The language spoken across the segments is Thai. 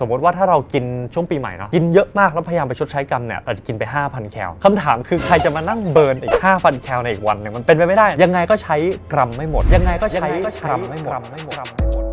สมมติว่าถ้าเรากินช่วงปีใหม่เนาะกินเยอะมากแล้วพยายามไปชดใช้กรรมเนี่ยอาจจะกินไป 5,000 แคลคำถามคือใครจะมานั่งเบิร์นอีก 5,000 แคลในอีกวันหนึ่งมันเป็นไปไม่ได้ ยังไงก็ใช้กรัมไม่หมด ยังไงก็ใช้กรัมไม่หมด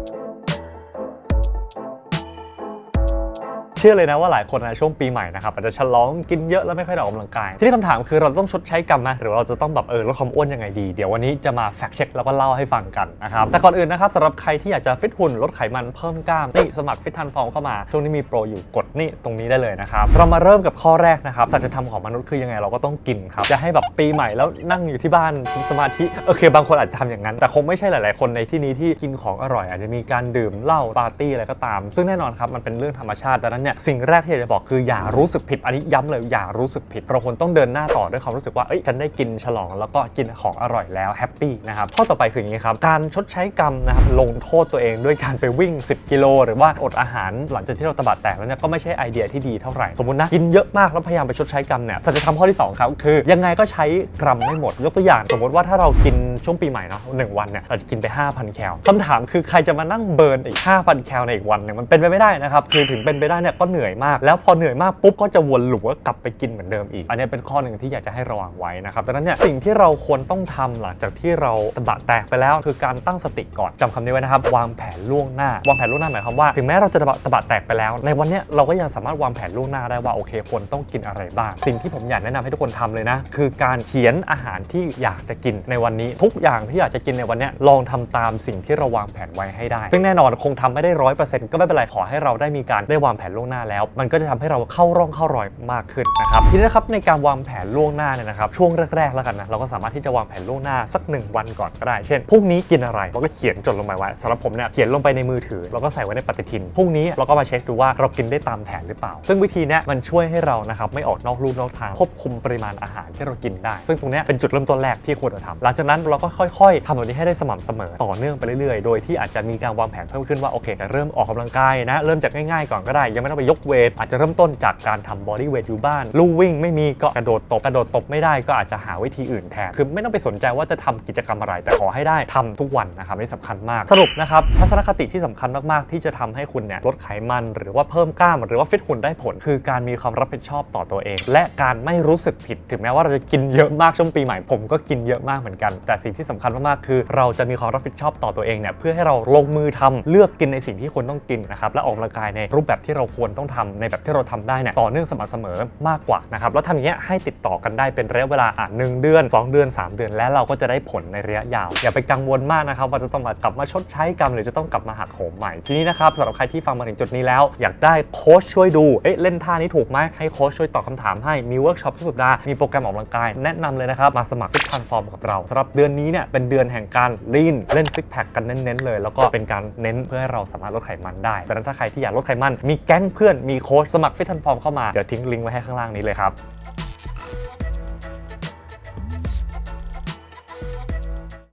เชื่อเลยนะว่าหลายคนในช่วงปีใหม่นะครับอาจจะฉลองกินเยอะแล้วไม่ค่อยได้ออกกำลังกาย ที่นี่คำถามคือเราต้องชดใช้กรรมไหมหรือเราจะต้องแบบเออลดความอ้วนยังไงดี เดี๋ยววันนี้จะมาแฟกเช็คแล้วก็เล่าให้ฟังกันนะครับแต่ก่อนอื่นนะครับสำหรับใครที่อยากจะฟิตหุ่นลดไขมันเพิ่มกล้ามนี่สมัครฟิตทันฟอร์มเข้ามาช่วงนี้มีโปรอยู่กดนี่ตรงนี้ได้เลยนะครับเรามาเริ่มกับข้อแรกนะครับสัจธรรมของมนุษย์คือยังไงเราก็ต้องกินครับจะให้แบบปีใหม่แล้วนั่งอยู่ที่บ้านทำสมาธิโอเค บางคนอาจจะทำอย่างนั้น แต่คงไม่ใช่หลาย ๆ คนในที่นี้ที่กินของอร่อย อาจจะมีการดื่มเหล้าปาร์ตี้อะไรก็ตาม ซึ่งแน่นอนครับมันเป็นเรื่องธรรมชาติดังนั้นเนี่ยสิ่งแรกที่อยากจะบอกคืออย่ารู้สึกผิดอันนี้ย้ำเลยอย่ารู้สึกผิดเราควรต้องเดินหน้าต่อด้วยความรู้สึกว่าเอ้ยฉันได้กินฉลองแล้วก็กินของอร่อยแล้วแฮปปี้นะครับข้อต่อไปคืออย่างนี้ครับการชดใช้กรรมนะครับลงโทษตัวเองด้วยการไปวิ่ง 10 กิโล หรือว่าอดอาหารหลังจากที่เราตะบัดแตกแล้วเนี่ยก็ไม่ใช่ไอเดียที่ดีเท่าไหร่สมมตินะกินเยอะมากแล้วพยายามไปชดใช้กรรมเนี่ยสัจธรรมข้อที่สองครับคือ ยังไงก็ใช้กรัมไม่หมด ยกตัวอย่างสมมติว่าถ้าเรากินช่วงปีใหม่เนาะหนึ่งวันเนี่ยเราจะกินไป 5,000 แคลคำถามคือใครจะมานั่งเบิร์นอีก 5,000 แคลในอีกวันหนึ่งมันเป็นไปไม่ได้นะครับคือถึงเป็นไปได้เนี่ยก็เหนื่อยมาก แล้วพอเหนื่อยมากปุ๊บก็จะวนหลูปว่ากลับไปกินเหมือนเดิมอีก อันนี้เป็นข้อหนึ่งที่อยากจะให้ระวังไว้นะครับดังนั้นเนี่ยสิ่งที่เราควรต้องทำหลังจากที่เราตะบะแตกไปแล้วคือการตั้งสติก่อนจำคำนี้ไว้นะครับ วางแผนล่วงหน้า วางแผนล่วงหน้าหมายความว่าถึงแม้เราจะตะบะตะบะแตกไปแล้ว ในวันนี้เราก็ยังสามารถวางแผนล่วงหน้าได้ว่าโอเคควรต้องกินอะไรบ้าง สิ่งที่ผมอยากแนะนำให้ทุกคนทำเลยนะ คือการเขียนอาหารที่อยากจะกินในวันนี้ ทุกอย่างที่อยากจะกินในวันนี้ลองทำตามสิ่งที่เราวางแผนไว้ให้ได้ ซึ่งแน่นอนคงทำไม่ได้ร้อยเปอร์เซ็นต์ก็ไม่เป็นไรขอให้เราได้มีการได้วางแผนล่วงหน้าแล้ว มันก็จะทำให้เราเข้าร่องเข้ารอยมากขึ้นนะครับทีนี้นะครับในการวางแผนล่วงหน้าเนี่ยนะครับช่วงแรกๆแล้วกันนะเราก็สามารถที่จะวางแผนล่วงหน้าสักหนึ่งวันก่อนก็ได้ เช่นพรุ่งนี้กินอะไรเราก็เขียนจดลงไปไว้สำหรับผมเนี่ยเขียนลงไปในมือถือแล้วก็ใส่ไว้ในปฏิทินพรุ่งนี้เราก็มาเช็คดูว่าเรากินได้ตามแผนหรือเปล่า ซึ่งวิธีนี้มันช่วยให้เรานะครับไม่ออกนอกลู่นอกทางควบคุมปริมาณอาหารที่เรากินได้ ซึ่งตรงนี้เป็นจุดเริ่มต้นแรกที่ควรจะทำหลังจากนั้นเราก็ค่อยๆทำแบบนี้ให้ได้สม่ำเสมอต่อเนื่องไปเรื่อยๆ โดยที่อาจจะมีการวางแผนเพิ่มขึ้นว่าโอเคจะเริ่มออกกำลังกายนะเริ่มจากง่ายๆก่อนก็ได้ยังไม่ต้องไปยกเวทอาจจะเริ่มต้นจากการทำบอดี้เวทอยู่บ้านลู่วิ่งไม่มีก็กระโดดตบกระโดดตบไม่ได้ก็อาจจะหาวิธีอื่นแทนคือไม่ต้องไปสนใจว่าจะทำกิจกรรมอะไรแต่ขอให้ได้ทำทุกวันนะครับนี่สำคัญมากสรุปนะครับทัศนคติที่สำคัญมากๆ ที่จะทำให้คุณเนี่ยลดไขมันหรือว่าเพิ่มกล้าม หรือว่าฟิตหุ่นได้ผล คือการมีความรับผิดชอบต่อตัวเอง และการไม่รู้สึกผิดถึงแม้ว่าเราจะกินเยอะมากช่วงปีใหม่ผมก็กินเยอะมากเหมือนกัน แต่สิ่งที่สำคัญมากๆคือ เราจะมีความรับผิดชอบต่อตัวเองเนี่ยเพื่อให้เราลงมือทำเลือกกินในสิ่งที่ควรต้องกินนะครับและออกกำลังกายในรูปแบบที่เราควรต้องทำในแบบที่เราทำได้เนี่ยต่อเนื่องสม่ำเสมอมากกว่านะครับแล้วทำอย่างเงี้ยให้ติดต่อกันได้เป็นระยะเวลาอะหนึ่งเดือน 2 เดือน 3 เดือน และเราก็จะได้ผลในระยะยาว อย่าไปกังวลมากนะครับว่าจะต้องมากลับมาชดใช้กรรมหรือจะต้องกลับมาหักโหมใหม่ทีนี้นะครับสำหรับใครที่ฟังมาถึงจุดนี้แล้ว อยากได้โค้ชช่วยดูเอ๊ะเล่นท่านี้ถูกไหมให้โค้ชช่วยตอบคำถามให้มีเวิร์กช็อปทุกสัปดาห์มีโปรแกรมออกกำลังกายแนะนำเลยนะครับมาสมัครฟิตพันฟอร์มกับเราสำหรับเดือนนี้เนี่ยเป็นเดือนแห่งการลีนเล่นซิกแพคกันเน้นๆเลย แล้วก็เป็นการเน้นเพื่อให้เราสามารถลดไขมันได้ดังนั้นถ้าใครที่อยากลดไขมันมีแก๊งพื่อนมีโค้ชสมัครฟิตทันฟอร์มเข้ามา เดี๋ยวทิ้งลิงก์ไว้ให้ข้างล่างนี้เลยครับ